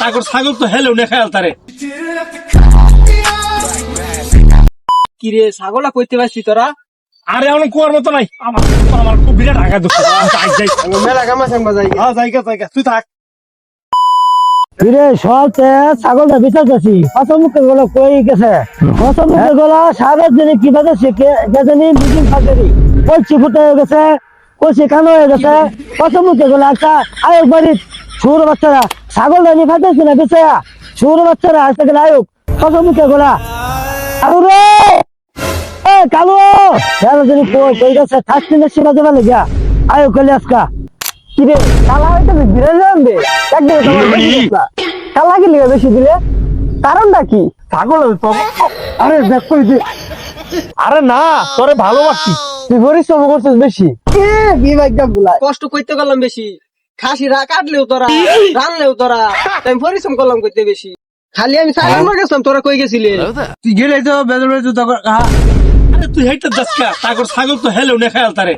তারপর ছাগল তো হেলেও নে খেয়াল তারে। কি রে ছাগলা কইতে পারছি তোরা? আরে অনেক কুয়ার মতো নাই। আমার আমার খুব বিরাট আঘাত দুঃখ যাই যাই। মেলা কামা সাংবা যাই। হ্যাঁ জায়গা জায়গা তুই থাক। ফিরে সবতে ছাগলটা বিচারতেছি হসমুখে গুলো কই গেছে? হসমুখে গুলো সারের জন্য কি বাজাচ্ছে কে মিটিং ফাঁকেরি কলসি ফুটে হয়ে গেছে কলসি কানো হয়ে গেছে হসমুখে গুলো একটা আয়োগ বাড়ির সুর বাচ্চারা ছাগল নিয়ে ফাঁকেছি না বেচায়া সুর বাচ্চারা আসতে গেলে আয়োগ হসমুখে গুলা। কালু রে! এ কালু! জানো জানি কই গেছে? থাকতে না সেবা দেবা লেগা আয়োগ কলে আজকা। কালা যাবে একদিকে তোমার বেশি দিলা। কালা কি? লিগে বেশি দিলে? কারণটা কি? ছাগল আরে দেখ কই দে। আরে না তোরে ভালোবাসি। তুই পরিশ্রম করছিস বেশি। এ বিভাগটা গুলা। কষ্ট করতে গেলাম বেশি। খাসি রা কাটলেও তোরা রানলেও তোরা তাই পরিশ্রম করলাম করতে বেশি। খালি আমি সাইলেন্ট হয়ে। গেছিলাম তোরা কই গেছিলে? তুই গেলে তো বেদরে আরে তুই হেইটা তারপর ছাগল তো হেলেও নে খেয়াল তারে।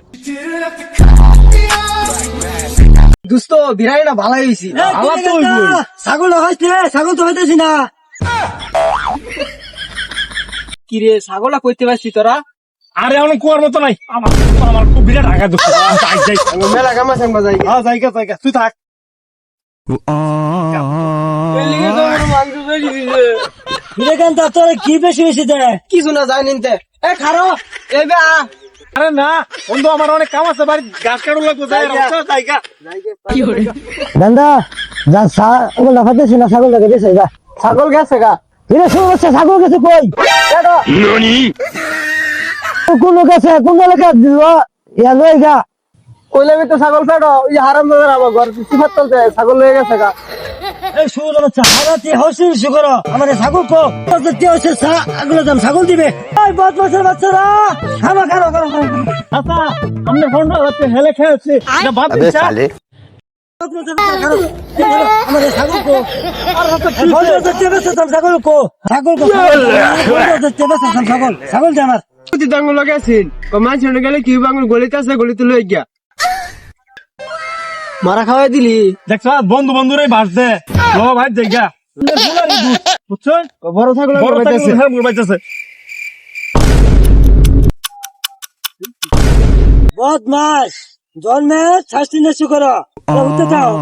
দুস্ত বিরাই না ভালো হয়েছি আমার তো ছাগল হইছে ছাগল তো হইতেছি না। কি রে ছাগলা কইতে পারছি তোরা? আরে অনেক কুয়ার মতো নাই। আমার আমার খুব বিরাট আঘাত দুঃখ যাই যাই। মেলা কামা সাংবা যাই। হ্যাঁ জায়গা জায়গা তুই থাক। তোর কি বেশি বেশি দেয়? কিছু না নিতে এ খারো এই বে আ। আরে না বন্ধু আমার অনেক কাম আছে বাড়ি গাছ কাটু লাগবে যাই জায়গা দান্দা যা ছাগল ফাইতেছি না ছাগল লাগে দেশে যা। ছাগল গেছে গা। ছাগল গেছে কই? কোন গেছে কোন দিল ইয়া লই গা। কইলে তো ছাগল ফেটো ওই হারাম দাদার আমার ঘর সিফাত চলতে ছাগল লয়ে গেছে গা। এই সুর হচ্ছে হারাতে হসি শুকর আমার ছাগল কো তে হচ্ছে ছাগল দাম ছাগল দিবে। এই বদ বছর বাচ্চারা খারো খারো খারো আচ্ছা আমরা ফোন হচ্ছে হেলে খেয়েছি। এটা বাদ দিচ্ছা আমার এই ছাগল তে ছাগল কো ছাগল তে ছাগল ছাগল। দে আমার তুই দাঙ্গ লাগাইছিন কমাই ছেড়ে গেলে কি বাঙ্গুর গলিতে আছে গলিতে লয়ে গিয়া। মারা খাওয়াই দিলি? দেখছ বন্ধু বন্ধুরাই বাস দে। লো ভাই জায়গা বুঝছ? বড় ছাগল বড় হ্যাঁ মুর বাইতেছে বদমাস জন্মে শাস্তি নেশু করো। উঠতে থাও